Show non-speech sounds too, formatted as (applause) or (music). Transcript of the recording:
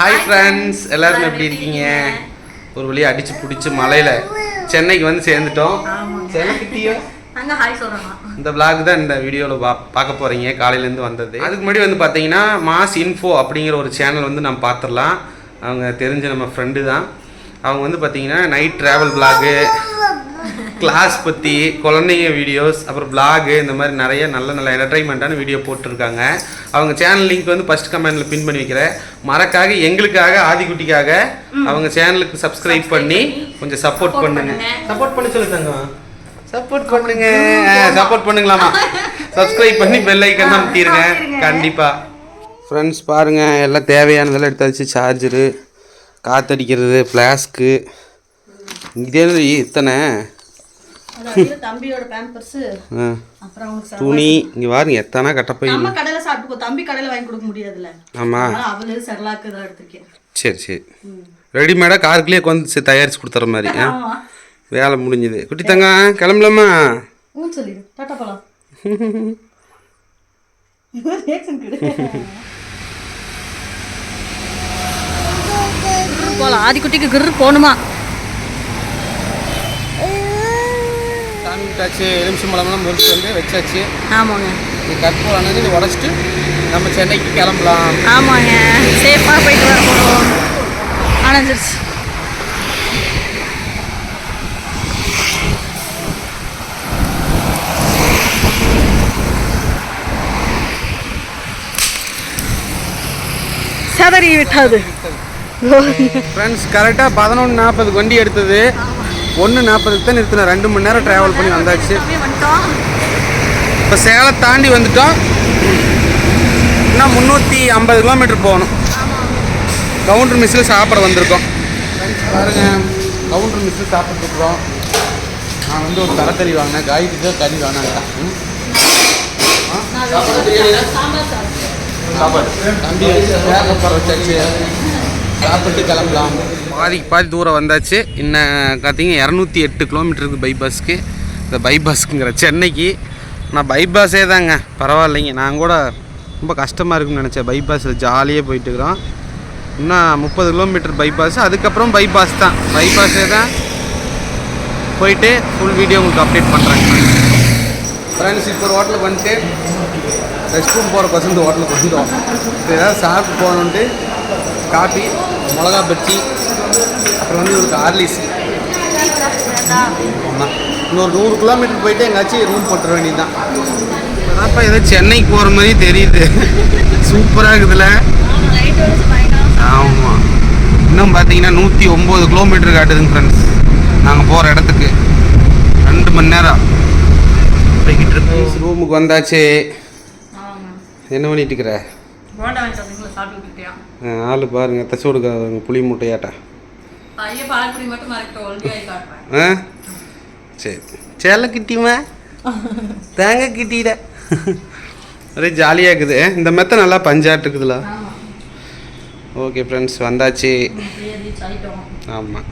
Hi friends எல்லாரும் எப்படி இருக்கீங்க? ஒரு வழியாக அடிச்சு பிடிச்சி மலையில் சென்னைக்கு வந்து சேர்ந்துட்டோம். சென்னைக்கிட்டேயும் இந்த vlog தான் இந்த வீடியோவில் பா பார்க்க போகிறீங்க காலையிலேருந்து வந்தது. அதுக்கு முன்னாடி வந்து பார்த்தீங்கன்னா மாஸ் இன்ஃபோ அப்படிங்கிற ஒரு சேனல் வந்து நம்ம பார்த்துடலாம். அவங்க தெரிஞ்ச நம்ம ஃப்ரெண்டு தான். அவங்க வந்து பார்த்தீங்கன்னா நைட் ட்ராவல் vlog. கிளாஸ் பற்றி குழந்தைங்க வீடியோஸ் அப்புறம் vlog இந்த மாதிரி நிறைய நல்ல நல்ல என்டர்டைன்மெண்ட்டான வீடியோ போட்டிருக்காங்க. அவங்க சேனல் லிங்க் வந்து ஃபர்ஸ்ட் கமெண்ட்டில் பின் பண்ணி வைக்கிறேன். மறக்காக எங்களுக்காக ஆதிக்குட்டிக்காக அவங்க சேனலுக்கு சப்ஸ்கிரைப் பண்ணி கொஞ்சம் சப்போர்ட் பண்ணுங்க. சப்போர்ட் பண்ணி சொல்லுங்க சப்போர்ட் பண்ணுங்க. சப்போர்ட் பண்ணுங்களாமா? (laughs) சப்ஸ்கிரைப் பண்ணி பெல் ஐக்கன் தான் தீருங்க அமுத்திருங்க. கண்டிப்பா. ஃப்ரெண்ட்ஸ் பாருங்க. எல்லாம் தேவையானதெல்லாம் எடுத்தாச்சு சார்ஜரு காத்தடிக்கிறது ஃப்ளாஸ்க்கு இதே இத்தனை தம்பியோட பேம்பர்ஸ் அப்புறம் துணி இங்கே பாருங்க எத்தனை கட்டப்பை நம்ம கடையில சாப்பிட்டுக்கோ தம்பி கடையில வாங்கி கொடுக்க முடியாதுல்ல. ஆமாம் அதனால அவளு செர்லாக்கு இதெல்லாம் எடுத்திருக்கேன் சரி சரி. ரெடிமேடாக காருக்குள்ளேயே கொண்டு சி- தயாரிச்சு கொடுத்துற மாதிரி. ஆ? ஆமா. வேலை முடிஞ்சுது. குட்டி தங்க கிளம்பலாமா? சொல்லிடு டாட்டா கொடு போலாம். ஆதிக்குட்டிக்கு கிரு போகணுமா விட்டாச்சு எலுமிச்சம் பழமெல்லாம் முறிச்சு வந்து வச்சாச்சு. ஆமாங்க. இது கற்பூரானது இது உடச்சிட்டு நம்ம சென்னைக்கு கிளம்பலாம். ஆமாங்க. சேஃபாக போயிட்டு வர போகிறோம் அணைஞ்சிருச்சு. செதறி விட்டது. ஃப்ரெண்ட்ஸ் கரெக்டாக பதினொன்று நாற்பதுக்கு வண்டி எடுத்தது. ஒன்று நாற்பதுக்கு தான் நிறுத்தினேன் ரெண்டு மணி நேரம் ட்ராவல் பண்ணி வந்தாச்சு. இப்போ சேலம் தாண்டி வந்துட்டோம். இன்னும் முந்நூற்றி ஐம்பது கிலோமீட்டர் போகணும். கவுண்டர் மிஸ்ஸில் சாப்பிட வந்திருக்கோம். பாருங்க கவுண்டர் மிஸ்ஸில் சாப்பிட்ருக்குறோம் நான் வந்து ஒரு தரக்கறி வாங்கினேன். காய்க்கு தான் கறி வாங்கினேன் சாப்பாடு. தம்பி சாப்பிட்டு கிளம்பலாம். பாதிக்கு பாதி தூரம் வந்தாச்சு. இன்னும் பார்த்தீங்க இரநூத்தி எட்டு கிலோமீட்டருக்கு பைபாஸ்க்கு இந்த பைபாஸ்க்குங்கிற சென்னைக்கு. நான் பைபாஸே தாங்க. பரவாயில்லைங்க. நான் கூட ரொம்ப கஷ்டமாக இருக்குன்னு நினச்சேன். பைபாஸில் ஜாலியாக போயிட்டு இருக்கிறோம். இன்னும் முப்பது கிலோமீட்டர் பைபாஸ் அதுக்கப்புறம் பைபாஸ் தான். பைபாஸே தான். போயிட்டு ஃபுல் வீடியோ உங்களுக்கு அப்டேட் பண்ணுறேன் ஃப்ரெண்ட்ஸ் இப்போ ஒரு ஹோட்டலுக்கு வந்துட்டு ரெஸ்ட் ரூம் போகிற பசங்க ஹோட்டலுக்கு வந்துட்டோம். ஏதாவது சாப்பிட்டு போகணுன்ட்டு காஃபி மிளகா பச்சி அப்புறம் வந்து ஒரு ஹார்லிஸ் ஆமாம் இன்னொரு நூறு கிலோமீட்டர் போயிட்டு எங்காச்சும் ரூம் போட்டுற வேண்டியதுதான். அதான்ப்பா ஏதோ சென்னைக்கு போகிற மாதிரி தெரியுது. சூப்பராக இருக்குதுல்ல? ஆமாம் இன்னும் பார்த்தீங்கன்னா நூற்றி ஒம்பது கிலோமீட்டர் காட்டுதுங்க ஃப்ரெண்ட்ஸ் நாங்கள் போகிற இடத்துக்கு. ரெண்டு மணி நேரம். போய்கிட்டு இருக்கோம் ரூமுக்கு வந்தாச்சு. என்ன பண்ணிட்டு இருக்கிற? ஆளு பாருங்க தச்சு கொடுக்க புளி மூட்டையாட்ட ஆ? சரி. சேலை கிட்டியுமா? தேங்காய் கிட்டிட ஒரே ஜாலியாக இருக்குது. இந்த மெத்த நல்லா பஞ்சாட்டு இருக்குதுல ஓகே ஃப்ரெண்ட்ஸ் வந்தாச்சு. ஆமாம்